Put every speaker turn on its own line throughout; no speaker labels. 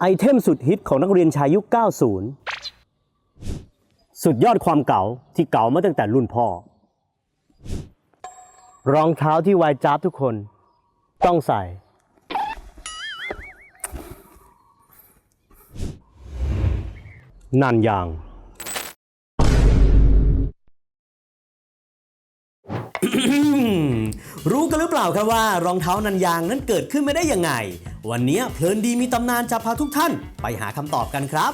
ไอเทมสุดฮิตของนักเรียนชายยุค 90 สุดยอดความเก่าที่เก่ามาตั้งแต่รุ่นพ่อ รองเท้าที่วายจ้าบทุกคนต้องใส่ นันยาง
รู้กันหรือเปล่าครับว่ารองเท้านันยางนั้นเกิดขึ้นไม่ได้ยังไง วันนี้เพลินดีมีตำนานจะพาทุกท่านไปหาคำตอบกันครับ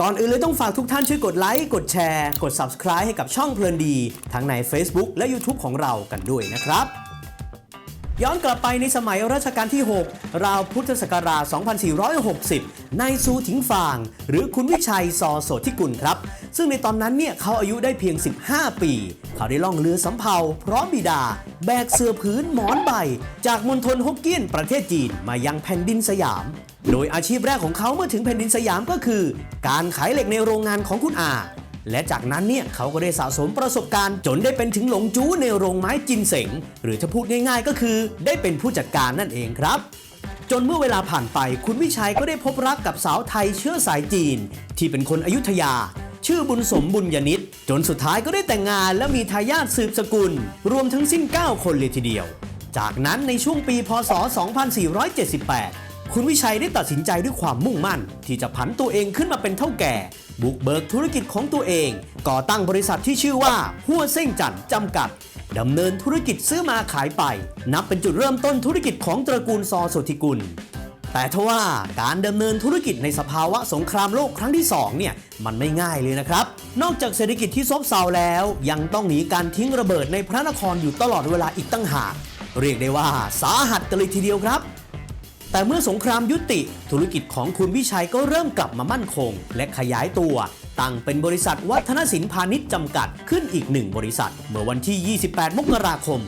ก่อนอื่นเลยต้องฝากทุกท่านช่วยกดไลค์ กดแชร์ กด Subscribe ให้กับช่องเพลินดี ทั้งใน Facebook และ YouTube ของเรากันด้วยนะครับ ย้อนกลับไปในสมัยรัชกาลที่ 6 ราวพุทธศักราช 2460 นายซูถิงฟาง หรือคุณวิชัยซอโสธิกุลครับ ซึ่งในตอนนั้นเนี่ยเขาอายุได้เพียง 15 ปี เขาได้ล่องเรือสำเภาพร้อมบิดา แบกเสื้อพื้นหมอนใบ จากมณฑลฮกเกี้ยนประเทศจีนมายังแผ่นดินสยาม โดยอาชีพแรกของเขาเมื่อถึงแผ่นดินสยามก็คือ การขายเหล็กในโรงงานของคุณอา และจากนั้นเนี่ยเขาก็ได้สะสมประสบการณ์ จนได้เป็นถึงหลงจู้ในโรงไม้จินเสง หรือจะพูดง่ายๆ ก็คือ ได้เป็นผู้จัดการนั่นเองครับ จนเมื่อเวลาผ่านไปคุณวิชัยก็ได้พบรักกับสาวไทยเชื้อสายจีน ที่เป็นคนอยุธยา ชื่อบุญสมบุญยนิตจนสุดท้ายก็ได้แต่งงานและมีทายาทสืบสกุล รวมทั้งสิ้น 9 คนเลยทีเดียว จากนั้นในช่วงปีพศ 2478 คุณวิชัยได้ตัดสินใจด้วยความมุ่งมั่น ที่จะผันตัวเองขึ้นมาเป็นเท่าแก่ บุกเบิกธุรกิจของตัวเอง ก่อตั้งบริษัทที่ชื่อว่าหัวเส้งจันจำกัดดำเนินธุรกิจซื้อมาขายไป นับเป็นจุดเริ่มต้นธุรกิจของตระกูลซอโสธิกุล แต่ทว่าการดำเนินธุรกิจในสภาวะสงครามโลกครั้งที่2เนี่ยมันไม่ง่ายเลยนะครับ นอกจากเศรษฐกิจที่ซบเซาแล้ว ยังต้องหนีการทิ้งระเบิดในพระนครอยู่ตลอดเวลาอีกตั้งหากเรียกได้ว่าสาหัสกันเลยทีเดียวครับ แต่เมื่อสงครามยุติ ธุรกิจของคุณวิชัยก็เริ่มกลับมามั่นคง และขยายตัว ตั้งเป็นบริษัทวัฒนสินพาณิชย์จำกัดขึ้นอีกหนึ่งบริษัท เมื่อวันที่ 28 มกราคม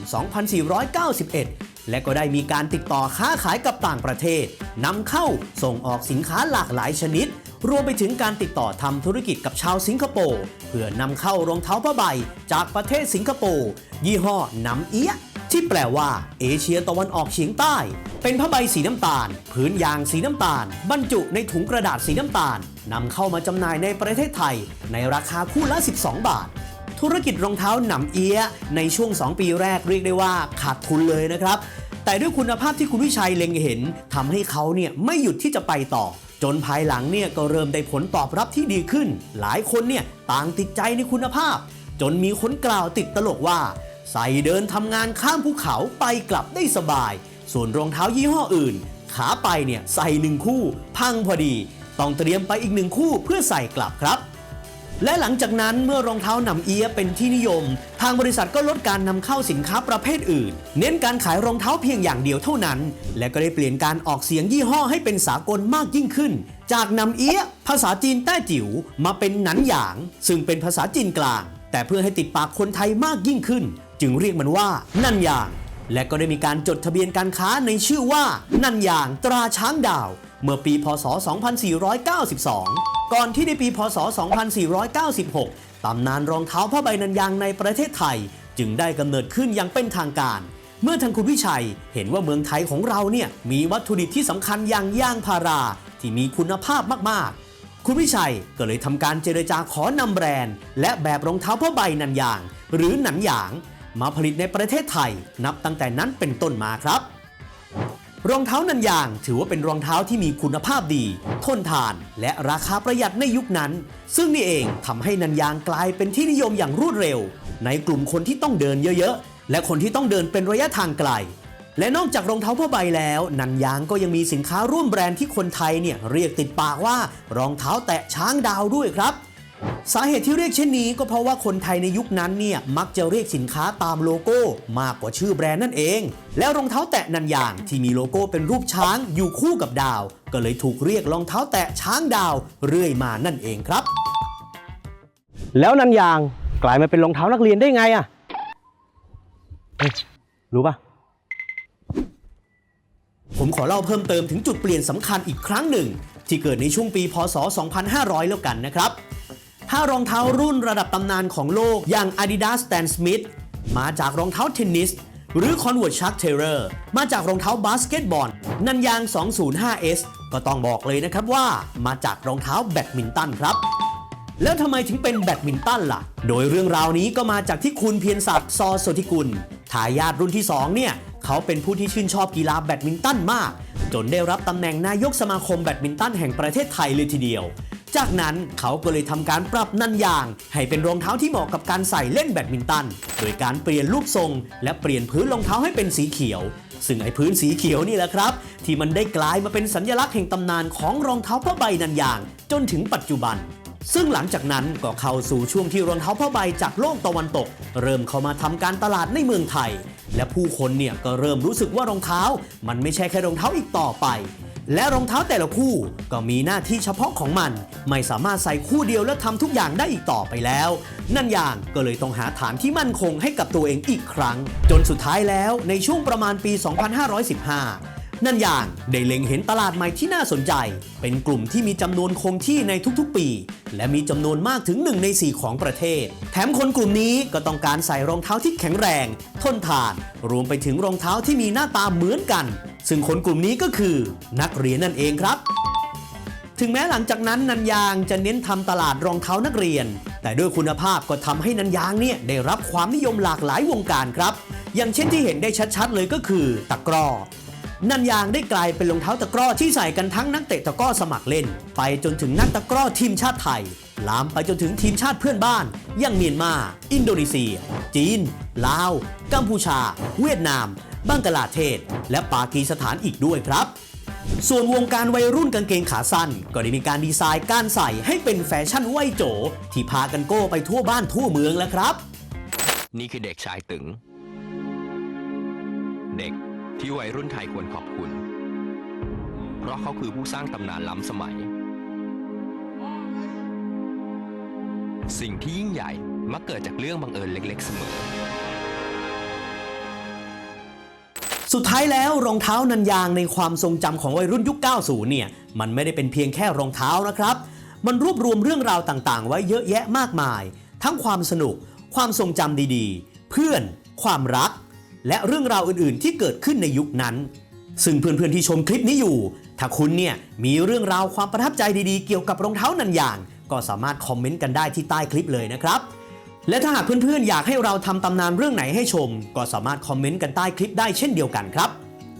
2491 และก็ได้มีการติดต่อค้าขายกับต่างประเทศนำเข้าส่งออกสินค้าหลากหลายชนิด รวมไปถึงการติดต่อทำธุรกิจกับชาวสิงคโปร์เพื่อนำเข้ารองเท้าผ้าใบจากประเทศสิงคโปร์ยี่ห้อน้ำเอี้ยะ ที่แปลว่า เอเชียตะวันออกเฉียงใต้ เป็นผ้าใบสีน้ำตาลพื้นยางสีน้ำตาล บรรจุในถุงกระดาษสีน้ำตาลนำเข้ามาจำหน่ายในประเทศไทย ในราคาคู่ละ 12 บาท ธุรกิจรองเท้าหนำเอี้ยในช่วง 2 ปีแรกเรียกได้ว่าขาดทุนเลยนะครับ แต่ด้วยคุณภาพที่คุณวิชัยเล็งเห็นทำให้เขาเนี่ยไม่หยุดที่จะไปต่อ จนภายหลังเนี่ยก็เริ่มได้ผลตอบรับที่ดีขึ้น หลายคนเนี่ยต่างติดใจในคุณภาพ จนมีคนกล่าวติดตลกว่า ใส่เดินทำงานข้ามภูเขาไปกลับได้สบาย ส่วนรองเท้ายี่ห้ออื่น ขาไปเนี่ยใส่หนึ่งคู่ พังพอดี ต้องเตรียมไปอีกหนึ่งคู่เพื่อใส่กลับครับ และหลังจากนั้นเมื่อรองเท้าหนำเอียะเป็นที่นิยม ทางบริษัทก็ลดการนำเข้าสินค้าประเภทอื่น เน้นการขายรองเท้าเพียงอย่างเดียวเท่านั้น และก็ได้เปลี่ยนการออกเสียงยี่ห้อให้เป็นสากลมากยิ่งขึ้น จากนำเอียะภาษาจีนแต้จิ๋วมาเป็นหนันหยาง ซึ่งเป็นภาษาจีนกลางแต่เพื่อให้ติดปากคนไทยมากยิ่งขึ้น จึงเรียกมันว่า นันยาง และก็ได้มีการจดทะเบียนการค้าในชื่อว่า นันยางตราช้างดาว เมื่อปี พศ 2492 ก่อนที่ในปี พศ 2496 ตำนานรองเท้าผ้าใบนันยางในประเทศไทย จึงได้กำเนิดขึ้นอย่างเป็นทางการ เมื่อทางคุณวิชัยเห็นว่าเมืองไทยของเราเนี่ยมีวัตถุดิบที่สำคัญอย่างย่างพารา ที่มีคุณภาพมากๆคุณวิชัยก็เลยทำการเจรจาขอนำแบรนด์ และแบบรองเท้าผ้าใบนันยาง หรือหนันหยาง มาผลิตในประเทศไทย นับตั้งแต่นั้นเป็นต้นมาครับ รองเท้านันยางถือว่าเป็นรองเท้าที่มีคุณภาพดี ทนทาน และราคาประหยัดในยุคนั้น ซึ่งนี่เองทำให้นันยางกลายเป็นที่นิยมอย่างรวดเร็ว ในกลุ่มคนที่ต้องเดินเยอะๆ และคนที่ต้องเดินเป็นระยะทางไกลและนอกจากรองเท้าผ้าใบแล้ว นันยางก็ยังมีสินค้าร่วมแบรนด์ที่คนไทยเนี่ยเรียกติดปากว่ารองเท้าแตะช้างดาวด้วยครับ สาเหตุที่เรียกเช่นนี้ก็เพราะว่าคนไทยในยุคนั้นเนี่ยมักจะเรียกสินค้าตามโลโก้มากกว่าชื่อแบรนด์นั่นเอง แล้วรองเท้าแตะนันยางที่มีโลโก้เป็นรูปช้างอยู่คู่กับดาว ก็เลยถูกเรียกรองเท้าแตะช้างดาวเรื่อยมานั่นเองครับ
แล้วนันยางกลายมาเป็นรองเท้านักเรียนได้ไงอะเฮ้ยรู้ปะ
ผมขอเล่าเพิ่มเติมถึงจุดเปลี่ยนสำคัญอีกครั้งหนึ่ง ที่เกิดในช่วงปี พศ 2500 แล้วกันนะครับ ถ้ารองเท้ารุ่นระดับตำนานของโลกอย่าง Adidas Stan Smith มาจากรองเท้าเทนนิส หรือ Convert Shark Terror มาจากรองเท้าบาสเกตบอล นันยาง 205S ก็ต้องบอกเลยนะครับว่ามาจากรองเท้าแบดมินตันครับ แล้วทำไมถึงเป็นแบดมินตันล่ะ โดยเรื่องราวนี้ก็มาจากที่คุณเพียรศักดิ์ซอสธิกุลทายาทรุ่นที่ 2 เนี่ย เขาเป็นผู้ที่ชื่นชอบกีฬาแบดมินตันมาก จนได้รับตำแหน่งนายกสมาคมแบดมินตันแห่งประเทศไทยเลยทีเดียว จากนั้นเขาก็เลยทำการปรับนันยาง ให้เป็นรองเท้าที่เหมาะกับการใส่เล่นแบดมินตัน โดยการเปลี่ยนรูปทรง และเปลี่ยนพื้นรองเท้าให้เป็นสีเขียว ซึ่งไอ้พื้นสีเขียวนี่แหละครับ ที่มันได้กลายมาเป็นสัญลักษณ์แห่งตำนานของรองเท้าผ้าใบนันยาง จนถึงปัจจุบันซึ่งหลังจากนั้นก็เข้าสู่ช่วงที่รองเท้าผ้าใบจากโลกตะวันตก เริ่มเข้ามาทำการตลาดในเมืองไทย และผู้คนเนี่ยก็เริ่มรู้สึกว่ารองเท้า มันไม่ใช่แค่รองเท้าอีกต่อไป และรองเท้าแต่ละคู่ก็มีหน้าที่เฉพาะของมัน ไม่สามารถใส่คู่เดียวและทำทุกอย่างได้อีกต่อไปแล้ว นั่นอย่างก็เลยต้องหาฐานที่มั่นคงให้กับตัวเองอีกครั้ง จนสุดท้ายแล้วในช่วงประมาณปี 2515นั่นอย่างได้เล็งเห็นตลาดใหม่ที่น่าสนใจ เป็นกลุ่มที่มีจำนวนคงที่ในทุกๆปี และมีจำนวนมากถึง 1 ใน 4 ของประเทศ แถมคนกลุ่มนี้ก็ต้องการใส่รองเท้าที่แข็งแรง ทนทาน รวมไปถึงรองเท้าที่มีหน้าตาเหมือนกัน ซึ่งคนกลุ่มนี้ก็คือนักเรียนนั่นเองครับ ถึงแม้หลังจากนั้นนันยางจะเน้นทำตลาดรองเท้านักเรียน แต่ด้วยคุณภาพก็ทำให้นันยางเนี่ยได้รับความนิยมหลากหลายวงการครับ อย่างเช่นที่เห็นได้ชัดๆ เลยก็คือตะกร้อนันยางได้กลายเป็นรองเท้าตะกร้อที่ใส่กันทั้งนักเตะตะกร้อสมัครเล่น ไปจนถึงนักตะกร้อทีมชาติไทย ลามไปจนถึงทีมชาติเพื่อนบ้านอย่างเมียนมา อินโดนีเซีย จีน ลาว กัมพูชา เวียดนาม บังกลาเทศ และปากีสถานอีกด้วยครับ ส่วนวงการวัยรุ่นกางเกงขาสั้น ก็ได้มีการดีไซน์การใส่ให้เป็นแฟชั่นไวยโจ ที่พากันโก้ไปทั่วบ้านทั่วเมืองแล้วครับ
นี่คือเด็กชายตึง เด็กที่วัยรุ่นไทยควรขอบคุณ เพราะเขาคือผู้สร้างตำนานล้ำสมัย สิ่งที่ยิ่งใหญ่มักเกิดจากเรื่องบังเอิญเล็ก ๆ เสมอ
สุดท้ายแล้วรองเท้านันยางในความทรงจำของวัยรุ่นยุค 90 เนี่ย มันไม่ได้เป็นเพียงแค่รองเท้านะครับ มันรวบรวมเรื่องราวต่างๆ ไว้เยอะแยะมากมาย ทั้งความสนุก ความทรงจำดีๆ เพื่อน ความรัก และเรื่องราวอื่นๆ ที่เกิดขึ้นในยุคนั้น ซึ่งเพื่อนๆที่ชมคลิปนี้อยู่ ถ้าคุณเนี่ยมีเรื่องราวความประทับใจดีๆ เกี่ยวกับรองเท้านันยาง ก็สามารถคอมเมนต์กันได้ที่ใต้คลิปเลยนะครับ และถ้าหากเพื่อนๆ อยากให้เราทำตำนานเรื่องไหนให้ชม ก็สามารถคอมเมนต์กันใต้คลิปได้เช่นเดียวกันครับ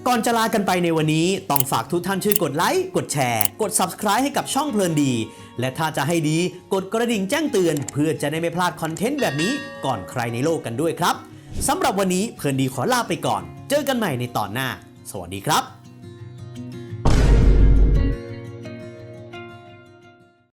ก่อนจะลากันไปในวันนี้ ต้องฝากทุกท่านช่วยกดไลค์ กดแชร์ กด Subscribe ให้กับช่องเพลินดี และถ้าจะให้ดี กดกระดิ่งแจ้งเตือน เพื่อจะได้ไม่พลาดคอนเทนต์แบบนี้ก่อนใครในโลกกันด้วยครับสำหรับวันนี้เพลินดีขอลาไปก่อน เจอกันใหม่ในตอนหน้า สวัสดีครับ